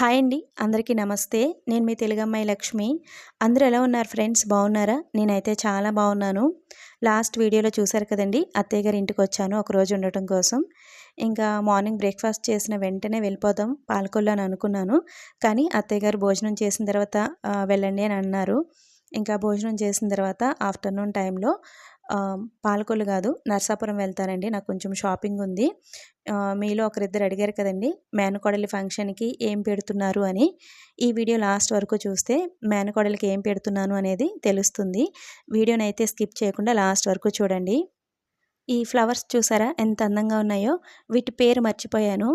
Hi అండి. అందరికీ నమస్తే. నేను మీ తెలుగమ్మాయి లక్ష్మి. అందరూ ఎలా ఉన్నారు ఫ్రెండ్స్? బాగున్నారా? నేనైతే చాలా బాగున్నాను. లాస్ట్ వీడియోలో చూశారు కదండి అత్తయ్య గారి ఇంటికి వచ్చాను ఒక రోజు ఉండటం కోసం. ఇంకా మార్నింగ్ బ్రేక్ఫాస్ట్ చేసిన వెంటనే వెళ్ళిపోదాం పాలకొల్లు అని అనుకున్నాను. కానీ అత్తయ్య గారు భోజనం చేసిన తర్వాత వెళ్ళండి అని అన్నారు. ఇంకా భోజనం చేసిన తర్వాత ఆఫ్టర్నూన్ టైంలో పాలకొల్లు కాదు నర్సాపురం వెళ్తానండి నాకు కొంచెం షాపింగ్ ఉంది. మీలో ఒకరిద్దరు అడిగారు కదండి మేనకోడలి ఫంక్షన్కి ఏం పెడుతున్నారు అని. ఈ వీడియో లాస్ట్ వరకు చూస్తే మేనకోడలికి ఏం పెడుతున్నాను అనేది తెలుస్తుంది. వీడియోని అయితే స్కిప్ చేయకుండా లాస్ట్ వరకు చూడండి. ఈ ఫ్లవర్స్ చూసారా ఎంత అందంగా ఉన్నాయో. వీటి పేరు మర్చిపోయాను.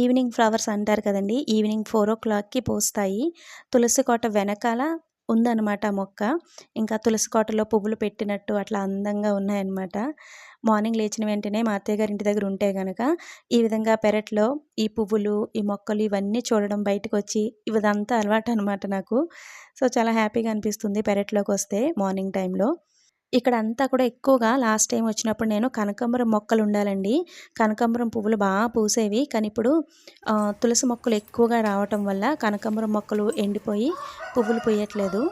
ఈవినింగ్ ఫ్లవర్స్ అంటారు కదండి ఈవినింగ్ ఫోర్ ఓ క్లాక్కి పోస్తాయి. తులసి కోట వెనకాల ఉందన్నమాట మొక్క. ఇంకా తులసి కోటలో పువ్వులు పెట్టినట్టు అట్లా అందంగా ఉన్నాయన్నమాట. మార్నింగ్ లేచిన వెంటనే మా అత్తయ్య గారి ఇంటి దగ్గర ఉంటే కనుక ఈ విధంగా పెరట్లో ఈ పువ్వులు ఈ మొక్కలు ఇవన్నీ చూడడం బయటకు వచ్చి ఇదంతా అలవాటు అనమాట నాకు. సో చాలా హ్యాపీగా అనిపిస్తుంది పెరట్లోకి వస్తే మార్నింగ్ టైంలో. ఇక్కడ అంతా కూడా ఎక్కువగా లాస్ట్ టైం వచ్చినప్పుడు నేను కనకాంబరం మొక్కలు ఉండాలండి. కనకాంబరం పువ్వులు బాగా పూసేవి. కానీ ఇప్పుడు తులసి మొక్కలు ఎక్కువగా రావటం వల్ల కనకాంబరం మొక్కలు ఎండిపోయి పువ్వులు పూయట్లేదు.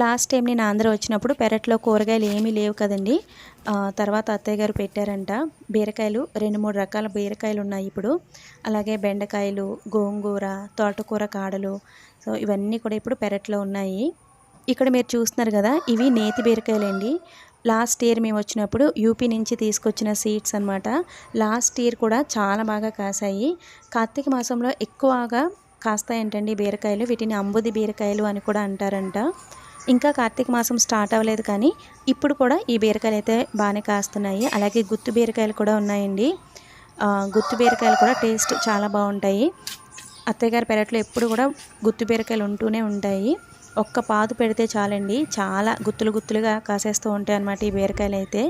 లాస్ట్ టైం నేను ఆంధ్ర వచ్చినప్పుడు పెరట్లో కూరగాయలు ఏమీ లేవు కదండి. తర్వాత అత్తయ్య గారు పెట్టారంట బీరకాయలు. రెండు మూడు రకాల బీరకాయలు ఉన్నాయి ఇప్పుడు. అలాగే బెండకాయలు గోంగూర తోటకూర కాడలు. సో ఇవన్నీ కూడా ఇప్పుడు పెరట్లో ఉన్నాయి. ఇక్కడ మీరు చూస్తున్నారు కదా ఇవి నేతి బీరకాయలండి. లాస్ట్ ఇయర్ మేము వచ్చినప్పుడు యూపీ నుంచి తీసుకొచ్చిన సీడ్స్ అనమాట లాస్ట్ ఇయర్ కూడా చాలా బాగా కాసాయి. కార్తీక మాసంలో ఎక్కువగా కాస్తాయంటండి బీరకాయలు వీటిని అంబుది బీరకాయలు అని కూడా అంటారంట. ఇంకా కార్తీక మాసం స్టార్ట్ అవ్వలేదు కానీ ఇప్పుడు కూడా ఈ బీరకాయలు అయితే బాగానే కాస్తున్నాయి. అలాగే గుత్తు బీరకాయలు కూడా ఉన్నాయండి. గుత్తు బీరకాయలు కూడా టేస్ట్ చాలా బాగుంటాయి. అత్తయ్య గారి పెరట్లో ఎప్పుడు కూడా గుత్తు బీరకాయలు ఉంటూనే ఉంటాయి. ఒక్క పాదు పెడితే చాలండి. చాలా గుత్తులు గుత్తులుగా కాసేస్తూ ఉంటాయి అన్నమాట ఈ బీరకాయలు అయితే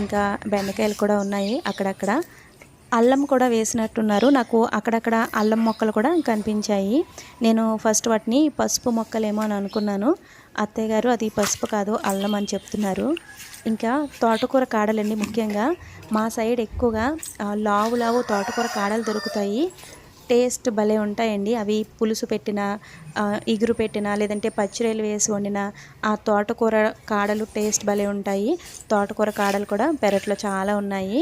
ఇంకా బెండకాయలు కూడా ఉన్నాయి అక్కడక్కడ. అల్లం కూడా వేసినట్టున్నారు. నాకు అక్కడక్కడ అల్లం మొక్కలు కూడా కనిపించాయి. నేను ఫస్ట్ వాటిని పసుపు మొక్కలేమో అని అనుకున్నాను. అత్తయ్య గారు అది పసుపు కాదు అల్లం అని చెప్తున్నారు. ఇంకా తోటకూర కాడలండి ముఖ్యంగా. మా సైడ్ ఎక్కువగా లావు లావు తోటకూర కాడలు దొరుకుతాయి. టేస్ట్ భలే ఉంటాయండి. అవి పులుసు పెట్టిన ఇగురు పెట్టిన లేదంటే పచ్చిరేలు వేసి వండిన ఆ తోటకూర కాడలు టేస్ట్ భలే ఉంటాయి. తోటకూర కాడలు కూడా పెరట్లో చాలా ఉన్నాయి.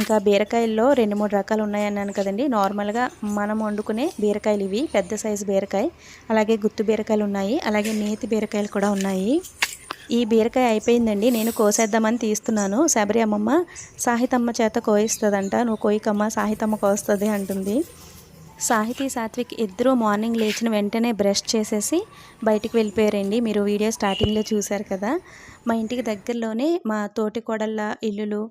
ఇంకా బీరకాయల్లో రెండు మూడు రకాలు ఉన్నాయి అన్నాను కదండి. నార్మల్గా మనం వండుకునే బీరకాయలు ఇవి పెద్ద సైజు బీరకాయ అలాగే గుత్తు బీరకాయలు ఉన్నాయి అలాగే నేతి బీరకాయలు కూడా ఉన్నాయి. ఈ బీరకాయ అయిపోయిందండి. నేను కోసేద్దామని తీస్తున్నాను. శబరి అమ్మమ్మ సాహితమ్మ చేత కోయిస్తుందంట నువ్వు కోయికమ్మ సాహితమ్మ కోస్తుంది అంటుంది. సాహితీ సాత్విక్ ఇద్దరూ మార్నింగ్ లేచిన వెంటనే బ్రష్ చేసేసి బయటికి వెళ్ళిపోయారండి. మీరు వీడియో స్టార్టింగ్లో చూశారు కదా. మా ఇంటికి దగ్గరలోనే మా తోటి కోడళ్ళ ఇల్లులు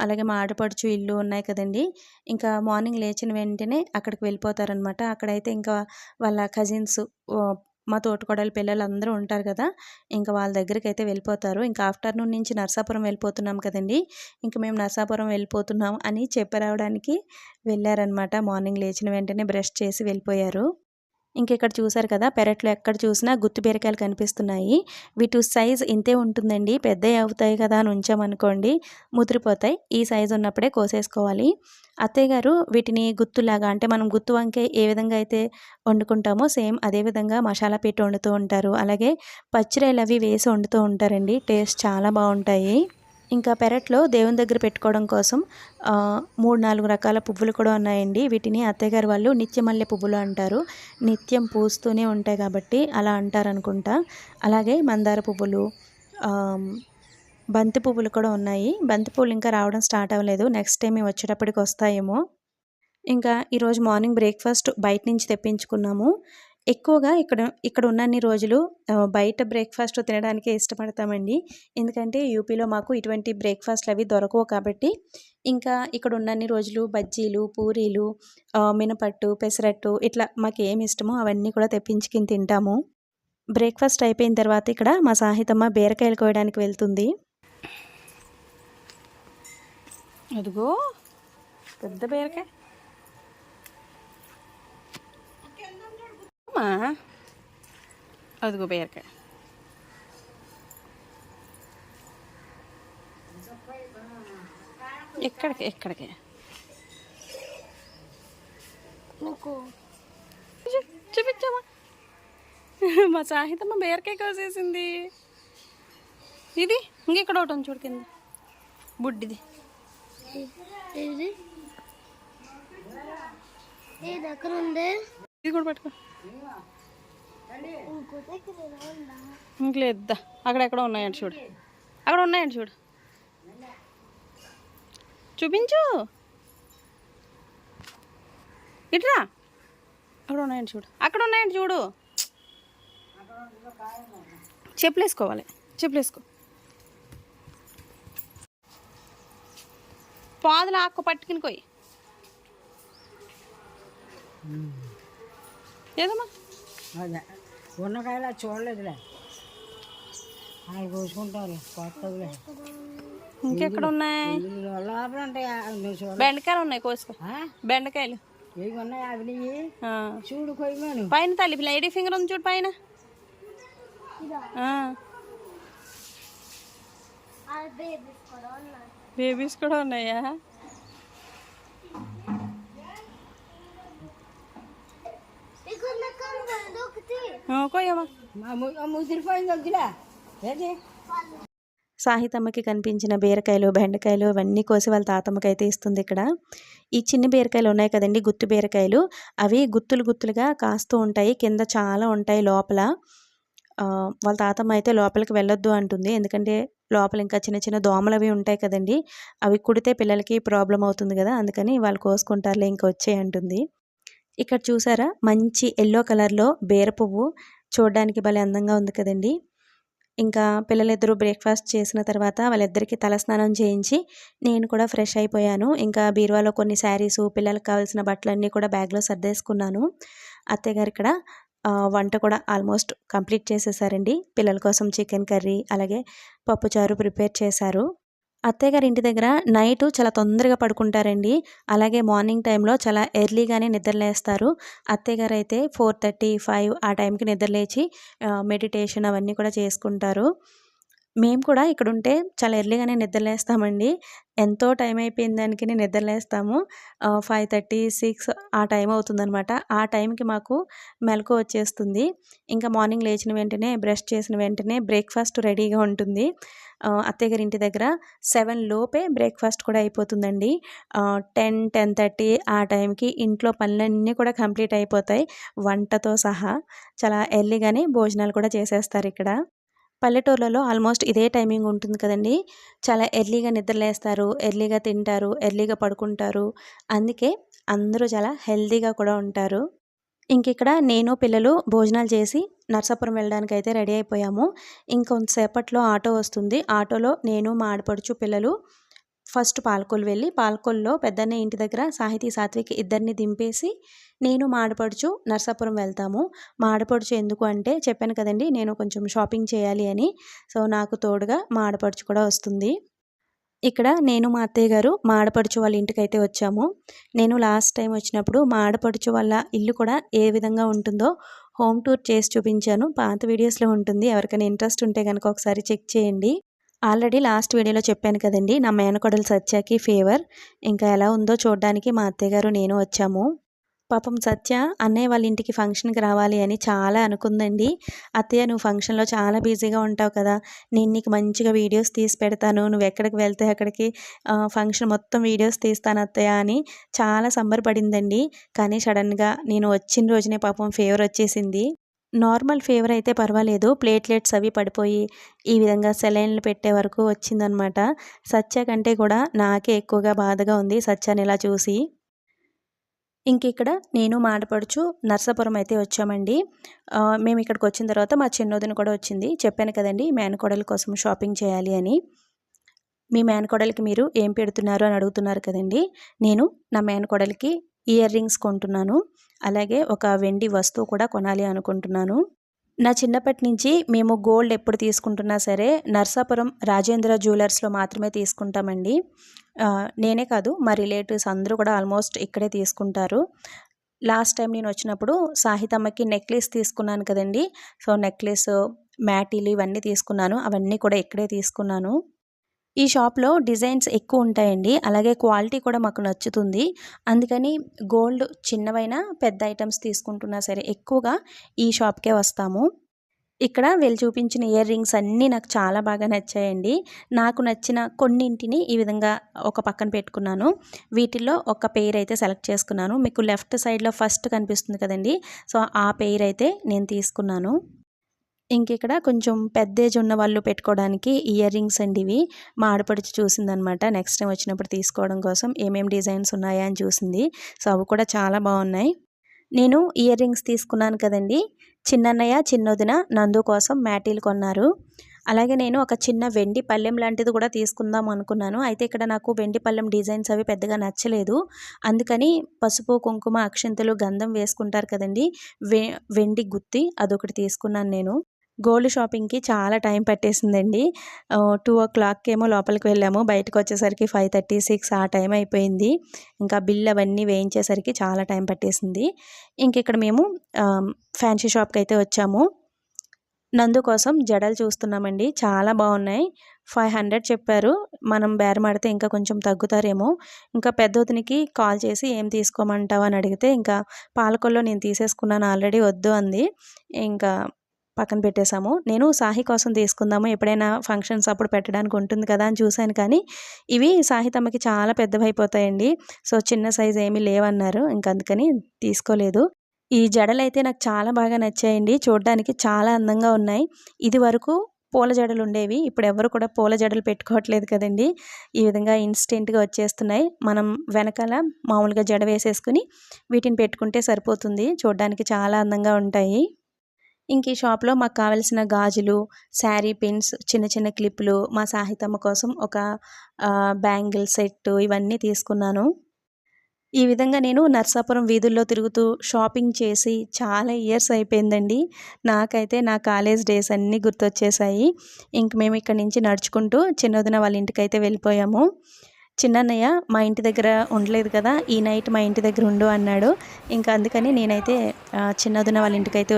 అలాగే మా ఆడపడుచు ఇల్లు ఉన్నాయి కదండి. ఇంకా మార్నింగ్ లేచిన వెంటనే అక్కడికి వెళ్ళిపోతారనమాట అక్కడైతే ఇంకా వాళ్ళ కజిన్స్ మా తోటికోడల పిల్లలు అందరూ ఉంటారు కదా ఇంకా వాళ్ళ దగ్గరికి అయితే వెళ్ళిపోతారు. ఇంకా ఆఫ్టర్నూన్ నుంచి నర్సాపురం వెళ్ళిపోతున్నాం కదండి ఇంకా మేము నర్సాపురం వెళ్ళిపోతున్నాం అని చెప్పరావడానికి వెళ్ళారనమాట మార్నింగ్ లేచిన వెంటనే బ్రష్ చేసి వెళ్ళిపోయారు. ఇంక ఇక్కడ చూసారు కదా? పెరట్లో ఎక్కడ చూసినా గుత్తి బీరకాయలు కనిపిస్తున్నాయి. వీటి సైజ్ ఇంతే ఉంటుందండి. పెద్దవి అవుతాయి కదా అని ఉంచామనుకోండి ముదిరిపోతాయి. ఈ సైజు ఉన్నప్పుడే కోసేసుకోవాలి. అత్తయ్య గారు వీటిని గుత్తులాగా అంటే మనం గుత్తు వంకాయ ఏ విధంగా అయితే వండుకుంటామో సేమ్ అదే విధంగా మసాలా పెట్టి వండుతూ ఉంటారు. అలాగే పచ్చిరాయలు అవి వేసి వండుతూ ఉంటారండి. టేస్ట్ చాలా బాగుంటాయి. ఇంకా పెరట్లో దేవుని దగ్గర పెట్టుకోవడం కోసం మూడు నాలుగు రకాల పువ్వులు కూడా ఉన్నాయండి. వీటిని అత్తయ్యగారు వాళ్ళు నిత్యమల్లె పువ్వులు అంటారు. నిత్యం పూస్తూనే ఉంటాయి కాబట్టి అలా అంటారు అనుకుంటా అలాగే మందార పువ్వులు బంతి పువ్వులు కూడా ఉన్నాయి. బంతి పువ్వులు ఇంకా రావడం స్టార్ట్ అవ్వలేదు. నెక్స్ట్ టైం మేము వచ్చేటప్పటికి వస్తాయేమో. ఇంకా ఈరోజు మార్నింగ్ బ్రేక్ఫాస్ట్ బయట నుంచి తెప్పించుకున్నాము. ఎక్కువగా ఇక్కడ ఇక్కడ ఉన్నన్ని రోజులు బయట బ్రేక్ఫాస్ట్ తినడానికే ఇష్టపడతామండి. ఎందుకంటే యూపీలో మాకు ఇటువంటి బ్రేక్ఫాస్ట్లు అవి దొరకవు కాబట్టి ఇంకా ఇక్కడ ఉన్నన్ని రోజులు బజ్జీలు పూరీలు మినపట్టు పెసరట్టు ఇట్లా మాకు ఏమి ఇష్టమో అవన్నీ కూడా తెప్పించుకుని తింటాము. బ్రేక్ఫాస్ట్ అయిపోయిన తర్వాత ఇక్కడ మా సాహితమ్మ బీరకాయలు కోయడానికి వెళ్తుంది. అదిగో పెద్ద బీరకాయ. అమ్మా అదిగో బీరకాయ ఎక్కడికి ఎక్కడికి నీకు చూపించమ్మా మా సాహితమ్మ బీరకాయ కోసేసింది ఇది ఇంకెక్కడ ఒకటి ఉంది చూడు కింద బుడ్డిది ఇది కూడా పట్టుకో ఇంకా ఇంకలేద్దా అక్కడెక్కడ ఉన్నాయండి చూడు. అక్కడ ఉన్నాయండి చూడు. చూపించు. ఇట్రా. అక్కడ ఉన్నాయండి చూడు. అక్కడ ఉన్నాయండి చూడు. చెప్పులు వేసుకోవాలి చెప్పులు వేసుకో పాదులు ఆకు పట్టుకుని పోయి. ఏదమ్మా? అదే. ఉన్నకాయలు అది చూడలేదులే. వాళ్ళు కోసుకుంటారు. కొత్తదిలే. ఇంకెక్కడ ఉన్నాయి? లోపల ఉంటాయి. బెండకాయలు ఉన్నాయి కోసుకో. ఆ? బెండకాయలు. ఏవి ఉన్నాయి అవి. చూడు కొయ్యమను. పైన తల్లి లేడీ ఫింగర్ ఉంది చూడు పైన? బేబీస్ కూడా ఉన్నాయి బేబీస్ కూడా ఉన్నాయా ఇక్కడ కనబడదు ఒకటి ఆ, కోయమ్మా మా ము- ఆ ముదిరిపోయింది వద్దులే సాహితమ్మకి కనిపించిన బీరకాయలు బెండకాయలు అవన్నీ కోసి వాళ్ళ తాతమ్మకి అయితే ఇస్తుంది ఇక్కడ. ఈ చిన్న బీరకాయలు ఉన్నాయి కదండి గుత్తు బీరకాయలు. అవి గుత్తులు గుత్తులుగా కాస్తూ ఉంటాయి కింద చాలా ఉంటాయి లోపల. వాళ్ళ తాతమ్మ అయితే లోపలికి వెళ్ళొద్దు అంటుంది. ఎందుకంటే లోపల ఇంకా చిన్న చిన్న దోమలు అవి ఉంటాయి కదండి. అవి కుడితే పిల్లలకి ప్రాబ్లం అవుతుంది కదా అందుకని వాళ్ళు కోసుకుంటారులే ఇంకా వచ్చే అంటుంది ఇక్కడ చూసారా? మంచి ఎల్లో కలర్లో బేర పువ్వు. చూడడానికి భలే అందంగా ఉంది కదండి. ఇంకా పిల్లలిద్దరూ బ్రేక్ఫాస్ట్ చేసిన తర్వాత వాళ్ళిద్దరికీ తలస్నానం చేయించి నేను కూడా ఫ్రెష్ అయిపోయాను. ఇంకా బీరువాలో కొన్ని శారీస్ పిల్లలకు కావాల్సిన బట్టలన్నీ కూడా బ్యాగ్లో సర్దేసుకున్నాను. అత్తయ్యగారు ఇక్కడ వంట కూడా ఆల్మోస్ట్ కంప్లీట్ చేసేసారండి. పిల్లల కోసం చికెన్ కర్రీ అలాగే పప్పుచారు ప్రిపేర్ చేశారు. అత్తయ్యగారి ఇంటి దగ్గర నైట్ చాలా తొందరగా పడుకుంటారండి. అలాగే మార్నింగ్ టైంలో చాలా ఎర్లీగానే నిద్రలేస్తారు అత్తయ్యగారు అయితే ఫోర్ థర్టీ ఫైవ్ ఆ టైంకి నిద్రలేచి మెడిటేషన్ అవన్నీ కూడా చేసుకుంటారు. మేము కూడా ఇక్కడ ఉంటే చాలా ఎర్లీగానే నిద్రలేస్తామండి. ఎంతో టైం అయిపోయిన దానికి నిద్రలేస్తాము. ఫైవ్ థర్టీ సిక్స్ ఆ టైం అవుతుందనమాట ఆ టైంకి మాకు మెలకు వచ్చేస్తుంది. ఇంకా మార్నింగ్ లేచిన వెంటనే బ్రష్ చేసిన వెంటనే బ్రేక్ఫాస్ట్ రెడీగా ఉంటుంది. అత్తయ్య గారి ఇంటి దగ్గర సెవెన్ లోపే బ్రేక్ఫాస్ట్ కూడా అయిపోతుందండి. టెన్ టెన్ థర్టీ ఆ టైంకి ఇంట్లో పనులన్నీ కూడా కంప్లీట్ అయిపోతాయి వంటతో సహా. చాలా ఎర్లీగానే భోజనాలు కూడా చేసేస్తారు ఇక్కడ. పల్లెటూర్లలో ఆల్మోస్ట్ ఇదే టైమింగ్ ఉంటుంది కదండి. చాలా ఎర్లీగా నిద్రలేస్తారు ఎర్లీగా తింటారు ఎర్లీగా పడుకుంటారు. అందుకే అందరూ చాలా హెల్తీగా కూడా ఉంటారు. ఇంకిక్కడ నేను పిల్లలు భోజనాలు చేసి నర్సాపురం వెళ్ళడానికి అయితే రెడీ అయిపోయాము. ఇంకొంతసేపట్లో ఆటో వస్తుంది. ఆటోలో నేను మా ఆడపడుచు పిల్లలు ఫస్ట్ పాలకొల్లు వెళ్ళి పాలకొల్లో పెద్దన్న ఇంటి దగ్గర సాహితీ సాత్విక్ ఇద్దరిని దింపేసి నేను మాడపడుచు నర్సాపురం వెళ్తాము. మాడపడుచు ఎందుకు అంటే చెప్పాను కదండి నేను కొంచెం షాపింగ్ చేయాలి అని. సో నాకు తోడుగా మాడపడుచు కూడా వస్తుంది. ఇక్కడ నేను మా అత్తయ్య గారు మా ఆడపడుచు వాళ్ళ ఇంటికి అయితే వచ్చాము. నేను లాస్ట్ టైం వచ్చినప్పుడు మా ఆడపడుచు వాళ్ళ ఇల్లు కూడా ఏ విధంగా ఉంటుందో హోమ్ టూర్ చేసి చూపించాను. పాత వీడియోస్లో ఉంటుంది. ఎవరికైనా ఇంట్రెస్ట్ ఉంటే కనుక ఒకసారి చెక్ చేయండి. ఆల్రెడీ లాస్ట్ వీడియోలో చెప్పాను కదండి నా మేనకోడలు సత్యకి ఫేవర్. ఇంకా ఎలా ఉందో చూడడానికి మా అత్తయ్య గారు నేను వచ్చాము. పాపం సత్య అన్నయ్య వాళ్ళ ఇంటికి ఫంక్షన్కి రావాలి అని చాలా అనుకుందండి. అత్తయ్య నువ్వు ఫంక్షన్లో చాలా బిజీగా ఉంటావు కదా నేను నీకు మంచిగా వీడియోస్ తీసి పెడతాను. నువ్వు ఎక్కడికి వెళ్తే అక్కడికి ఫంక్షన్ మొత్తం వీడియోస్ తీస్తాను అత్తయ్య అని చాలా సంబరపడిందండి. కానీ సడన్గా నేను వచ్చిన రోజునే పాపం ఫీవర్ వచ్చేసింది. నార్మల్ ఫీవర్ అయితే పర్వాలేదు. ప్లేట్లెట్స్ అవి పడిపోయి ఈ విధంగా సెలైన్లు పెట్టే వరకు వచ్చిందనమాట. సత్య కంటే కూడా నాకే ఎక్కువగా బాధగా ఉంది సత్యాన్ని ఇలా చూసి. ఇంక ఇక్కడ నేను మాటపడుచు నర్సాపురం అయితే వచ్చామండి. మేము ఇక్కడికి వచ్చిన తర్వాత మా చిన్నోదిన కూడా వచ్చింది. చెప్పాను కదండి మేనకోడల కోసం షాపింగ్ చేయాలి అని. మీ మేనకోడలికి మీరు ఏం పెడుతున్నారు అని అడుగుతున్నారు కదండి. నేను నా మేనకోడలికి ఇయర్ రింగ్స్ కొంటున్నాను. అలాగే ఒక వెండి వస్తువు కూడా కొనాలి అనుకుంటున్నాను. నా చిన్నప్పటి నుంచి మేము గోల్డ్ ఎప్పుడు తీసుకుంటున్నా సరే నర్సాపురం రాజేంద్ర జ్యువెలర్స్లో మాత్రమే తీసుకుంటామండి. నేనే కాదు మా రిలేటివ్స్ అందరూ కూడా ఆల్మోస్ట్ ఇక్కడే తీసుకుంటారు. లాస్ట్ టైం నేను వచ్చినప్పుడు సాహితమ్మకి నెక్లెస్ తీసుకున్నాను కదండి. సో నెక్లెస్ మ్యాటీలు ఇవన్నీ తీసుకున్నాను. అవన్నీ కూడా ఇక్కడే తీసుకున్నాను. ఈ షాప్లో డిజైన్స్ ఎక్కువ ఉంటాయండి. అలాగే క్వాలిటీ కూడా మాకు నచ్చుతుంది. అందుకని గోల్డ్ చిన్నవైనా పెద్ద ఐటమ్స్ తీసుకుంటున్నా సరే ఎక్కువగా ఈ షాప్కే వస్తాము. ఇక్కడ వీళ్ళు చూపించిన ఇయర్ రింగ్స్ అన్నీ నాకు చాలా బాగా నచ్చాయండి. నాకు నచ్చిన కొన్నింటిని ఈ విధంగా ఒక పక్కన పెట్టుకున్నాను. వీటిల్లో ఒక పెయిర్ అయితే సెలెక్ట్ చేసుకున్నాను. మీకు లెఫ్ట్ సైడ్లో ఫస్ట్ కనిపిస్తుంది కదండి. సో ఆ పెయిర్ అయితే నేను తీసుకున్నాను. ఇంక ఇక్కడ కొంచెం పెద్ద ఏజ్ ఉన్న వాళ్ళు పెట్టుకోవడానికి ఇయర్ రింగ్స్ అండి ఇవి మా ఆడపడిచి చూసిందనమాట. నెక్స్ట్ టైం వచ్చినప్పుడు తీసుకోవడం కోసం ఏమేమి డిజైన్స్ ఉన్నాయా అని చూసింది. సో అవి కూడా చాలా బాగున్నాయి. నేను ఇయర్ రింగ్స్ తీసుకున్నాను కదండి. చిన్నన్నయ్య చిన్నొదిన నందు కోసం మ్యాటీలు కొన్నారు. అలాగే నేను ఒక చిన్న వెండి పళ్ళెం లాంటిది కూడా తీసుకుందాం అనుకున్నాను. అయితే ఇక్కడ నాకు వెండి పళ్ళెం డిజైన్స్ అవి పెద్దగా నచ్చలేదు. అందుకని పసుపు కుంకుమ అక్షింతలు గంధం వేసుకుంటారు కదండి. వె వెండి గుత్తి అదొకటి తీసుకున్నాను నేను. గోల్డ్ షాపింగ్కి చాలా టైం పట్టేసిందండి. టూ ఓ క్లాక్కి ఏమో లోపలికి వెళ్ళాము. బయటకు వచ్చేసరికి ఫైవ్ థర్టీ సిక్స్ ఆ టైం అయిపోయింది. ఇంకా బిల్ అవన్నీ వేయించేసరికి చాలా టైం పట్టేసింది. ఇంక ఇక్కడ మేము ఫ్యాన్సీ షాప్కి అయితే వచ్చాము. నందు కోసం జడలు చూస్తున్నామండి. చాలా బాగున్నాయి. ఫైవ్ హండ్రెడ్ చెప్పారు. మనం బేరమాడితే ఇంకా కొంచెం తగ్గుతారేమో. ఇంకా పెద్దోతినికి కాల్ చేసి ఏం తీసుకోమంటావు అని అడిగితే ఇంకా పాలకొల్లో నేను తీసేసుకున్నాను ఆల్రెడీ వద్దు అంది. ఇంకా పక్కన పెట్టేశాము. నేను సాహి కోసం తీసుకుందాము ఎప్పుడైనా ఫంక్షన్స్ అప్పుడు పెట్టడానికి ఉంటుంది కదా అని చూశాను కానీ ఇవి సాహి తమ్మకి చాలా పెద్దవైపోతాయండి. సో చిన్న సైజ్ ఏమీ లేవన్నారు. ఇంకా అందుకని తీసుకోలేదు. ఈ జడలు అయితే నాకు చాలా బాగా నచ్చాయండి. చూడడానికి చాలా అందంగా ఉన్నాయి. ఇది వరకు పూల జడలు ఉండేవి. ఇప్పుడు ఎవరు కూడా పూల జడలు పెట్టుకోవట్లేదు కదండి. ఈ విధంగా ఇన్స్టెంట్గా వచ్చేస్తున్నాయి. మనం వెనకాల మామూలుగా జడ వేసేసుకుని వీటిని పెట్టుకుంటే సరిపోతుంది. చూడడానికి చాలా అందంగా ఉంటాయి. ఇంక ఈ షాప్లో మాకు కావలసిన గాజులు శారీ పిన్స్ చిన్న చిన్న క్లిప్పులు మా సాహితమ్మ కోసం ఒక బ్యాంగిల్ సెట్ ఇవన్నీ తీసుకున్నాను. ఈ విధంగా నేను నర్సాపురం వీధుల్లో తిరుగుతూ షాపింగ్ చేసి చాలా ఇయర్స్ అయిపోయిందండి. నాకైతే నా కాలేజ్ డేస్ అన్నీ గుర్తొచ్చేసాయి. ఇంక మేము ఇక్కడి నుంచి నడుచుకుంటూ చిన్నదిన వాళ్ళ ఇంటికి అయితే వెళ్ళిపోయాము. చిన్నన్నయ్య మా ఇంటి దగ్గర ఉండలేదు కదా ఈ నైట్ మా ఇంటి దగ్గర ఉండు అన్నాడు. ఇంకా అందుకని నేనైతే చిన్నదిన వాళ్ళ ఇంటికి అయితే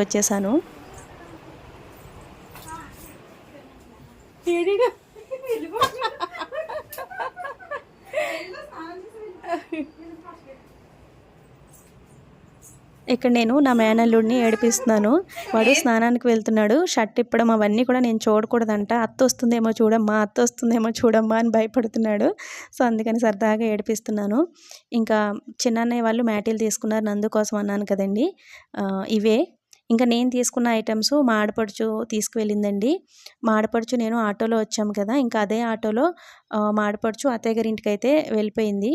ఇక్కడ నేను నా మేనల్లుడిని ఏడిపిస్తున్నాను. వాడు స్నానానికి వెళ్తున్నాడు. షర్ట్ ఇప్పడం అవన్నీ కూడా నేను చూడకూడదంట. అత్త వస్తుందేమో చూడమ్మా అత్త వస్తుందేమో చూడమ్మా అని భయపడుతున్నాడు. సో అందుకని సరదాగా ఏడిపిస్తున్నాను. ఇంకా చిన్నన్నయ్య వాళ్ళు మ్యాటీలు తీసుకున్నారు నందు కోసం అన్నాను కదండి. ఇవే. ఇంకా నేను తీసుకున్న ఐటమ్స్ మా ఆడపడుచు తీసుకువెళ్ళిందండి. మా ఆడపడుచు నేను ఆటోలో వచ్చాము కదా ఇంకా అదే ఆటోలో మా ఆడపడుచు అత్తయ్య గారి ఇంటికి అయితే వెళ్ళిపోయింది.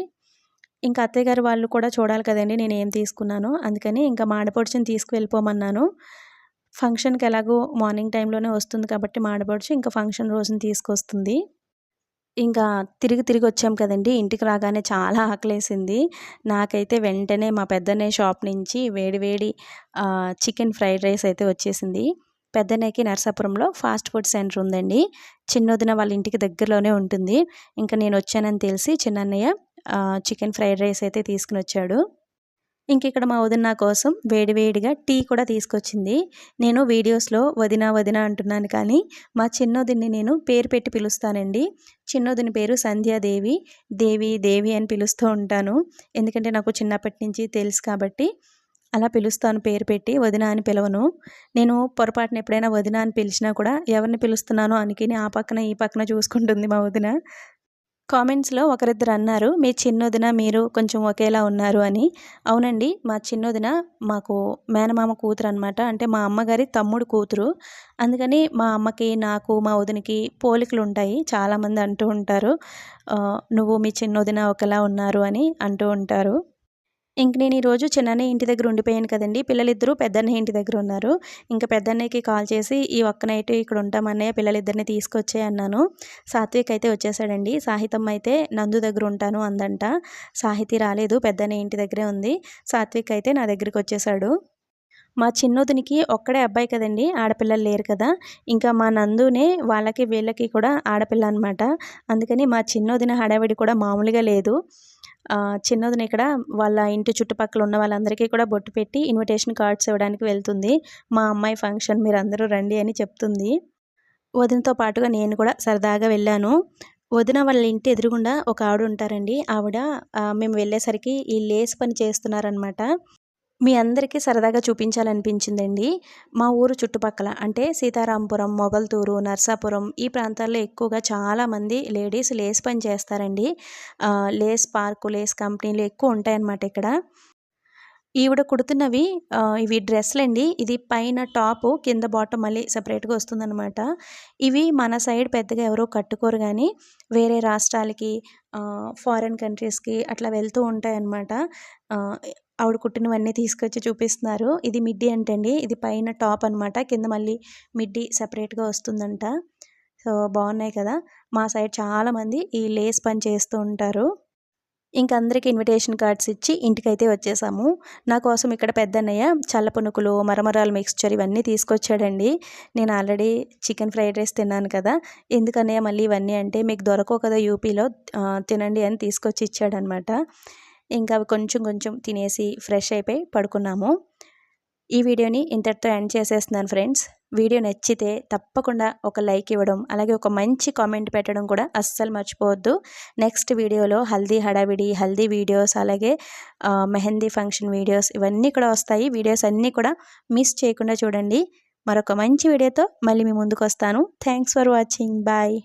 ఇంకా అత్తయ్య గారు వాళ్ళు కూడా చూడాలి కదండి నేను ఏం తీసుకున్నాను. అందుకని ఇంకా మాడపడుచుని తీసుకువెళ్ళిపోమన్నాను. ఫంక్షన్కి ఎలాగో మార్నింగ్ టైంలోనే వస్తుంది కాబట్టి మాడపడుచు ఇంకా ఫంక్షన్ రోజున తీసుకొస్తుంది. ఇంకా తిరిగి తిరిగి వచ్చాం కదండి. ఇంటికి రాగానే చాలా ఆకలేసింది. నాకైతే వెంటనే మా పెద్దనే షాప్ నుంచి వేడి వేడి చికెన్ ఫ్రైడ్ రైస్ అయితే వచ్చేసింది. పెద్దన్నయ్యకి నర్సాపురంలో ఫాస్ట్ ఫుడ్ సెంటర్ ఉందండి. చిన్నదిన వాళ్ళ ఇంటికి దగ్గరలోనే ఉంటుంది. ఇంకా నేను వచ్చానని తెలిసి చిన్నన్నయ్య చికెన్ ఫ్రైడ్ రైస్ అయితే తీసుకుని వచ్చాడు. ఇంక ఇక్కడ మా వదిన కోసం వేడివేడిగా టీ కూడా తీసుకొచ్చింది. నేను వీడియోస్లో వదిన వదిన అంటున్నాను కానీ మా చిన్నోదిని నేను పేరు పెట్టి పిలుస్తానండి. చిన్నోదిని పేరు సంధ్యాదేవి దేవి దేవి అని పిలుస్తూ ఉంటాను. ఎందుకంటే నాకు చిన్నప్పటి నుంచి తెలుసు కాబట్టి అలా పిలుస్తాను పేరు పెట్టి వదిన అని పిలవను. నేను పొరపాటున ఎప్పుడైనా వదిన అని పిలిచినా కూడా ఎవరిని పిలుస్తున్నానో అనుకుని ఆ పక్కన ఈ పక్కన చూసుకుంటుంది మా వదిన. కామెంట్స్లో ఒకరిద్దరు అన్నారు మీ చిన్నొదిన మీరు కొంచెం ఒకేలా ఉన్నారు అని. అవునండి మా చిన్నొదిన మాకు మేనమామ కూతురు అనమాట అంటే మా అమ్మగారి తమ్ముడు కూతురు. అందుకని మా అమ్మకి నాకు మా వదినకి పోలికలు ఉంటాయి. చాలామంది అంటూ ఉంటారు నువ్వు మీ చిన్నొదిన ఒకలా ఉన్నారు అని అంటూ ఉంటారు. ఇంక నేను ఈరోజు చిన్ననే ఇంటి దగ్గర ఉండిపోయాను కదండి. పిల్లలిద్దరూ పెద్దన్నయ్య ఇంటి దగ్గర ఉన్నారు. ఇంకా పెద్దన్నయ్యకి కాల్ చేసి ఈ ఒక్క నైట్ ఇక్కడ ఉంటామన్నయ్య పిల్లలిద్దరిని తీసుకొచ్చే అన్నాను. సాత్విక్ అయితే వచ్చేసాడండి. సాహితమ్మ అయితే నందు దగ్గర ఉంటాను అందంట. సాహితి రాలేదు పెద్దన్నయ్య ఇంటి దగ్గరే ఉంది. సాత్విక్ అయితే నా దగ్గరికి వచ్చేసాడు. మా చిన్నోదునికి ఒక్కడే అబ్బాయి కదండి ఆడపిల్లలు లేరు కదా. ఇంకా మా నందునే వాళ్ళకి వీళ్ళకి కూడా ఆడపిల్ల అనమాట అందుకని మా చిన్నోదిన హడావిడి కూడా మామూలుగా లేదు. చిన్నదిన ఇక్కడ వాళ్ళ ఇంటి చుట్టుపక్కల ఉన్న వాళ్ళందరికీ కూడా బొట్టు పెట్టి ఇన్విటేషన్ కార్డ్స్ ఇవ్వడానికి వెళ్తుంది. మా అమ్మాయి ఫంక్షన్ మీరు అందరూ రండి అని చెప్తుంది. వదినతో పాటుగా నేను కూడా సరదాగా వెళ్ళాను. వదిన వాళ్ళ ఇంటి ఎదురుగుండా ఒక ఆవిడ ఉంటారండి. ఆవిడ మేము వెళ్ళేసరికి ఈ లేస్ పని చేస్తున్నారనమాట మీ అందరికీ సరదాగా చూపించాలనిపించిందండి. మా ఊరు చుట్టుపక్కల అంటే సీతారాంపురం మొగల్తూరు నర్సాపురం ఈ ప్రాంతాల్లో ఎక్కువగా చాలామంది లేడీస్ లేస్ పని చేస్తారండి. లేస్ పార్కు లేస్ కంపెనీలు ఎక్కువ ఉంటాయన్నమాట ఇక్కడ. ఈవిడ కుడుతున్నవి ఇవి ఇవి డ్రెస్సులండి. ఇది పైన టాపు కింద బాటం మళ్ళీ సపరేట్గా వస్తుందన్నమాట. ఇవి మన సైడ్ పెద్దగా ఎవరో కట్టుకోరు కానీ వేరే రాష్ట్రాలకి ఫారిన్ కంట్రీస్కి అట్లా వెళ్తూ ఉంటాయన్నమాట. ఆవిడ కుట్టినవన్నీ తీసుకొచ్చి చూపిస్తున్నారు. ఇది మిడ్డీ అంటండి. ఇది పైన టాప్ అన్నమాట. కింద మళ్ళీ మిడ్డీ సపరేట్గా వస్తుందంట. సో బాగున్నాయి కదా. మా సైడ్ చాలామంది ఈ లేస్ పని చేస్తూ ఉంటారు. ఇంక అందరికి ఇన్విటేషన్ కార్డ్స్ ఇచ్చి ఇంటికైతే వచ్చేసాము. నా కోసం ఇక్కడ పెద్దన్నయ్య చల్ల పునుకులు మరమరాలు మిక్స్చర్ ఇవన్నీ తీసుకొచ్చాడండి. నేను ఆల్రెడీ చికెన్ ఫ్రైడ్ రైస్ తిన్నాను కదా. ఎందుకన్నయ్య మళ్ళీ ఇవన్నీ అంటే మీకు దొరకవు కదా యూపీలో తినండి అని తీసుకొచ్చి ఇచ్చాడనమాట ఇంకా అవి కొంచెం కొంచెం తినేసి ఫ్రెష్ అయిపోయి పడుకున్నాము. ఈ వీడియోని ఇంతటితో ఎండ్ చేసేస్తున్నాను ఫ్రెండ్స్. వీడియో నచ్చితే తప్పకుండా ఒక లైక్ ఇవ్వడం అలాగే ఒక మంచి కామెంట్ పెట్టడం కూడా అస్సలు మర్చిపోవద్దు. నెక్స్ట్ వీడియోలో హల్దీ హడావిడి హల్దీ వీడియోస్ అలాగే మెహందీ ఫంక్షన్ వీడియోస్ ఇవన్నీ కూడా వస్తాయి. వీడియోస్ అన్నీ కూడా మిస్ చేయకుండా చూడండి. మరొక మంచి వీడియోతో మళ్ళీ మీ ముందుకు వస్తాను. Thanks for watching. బాయ్.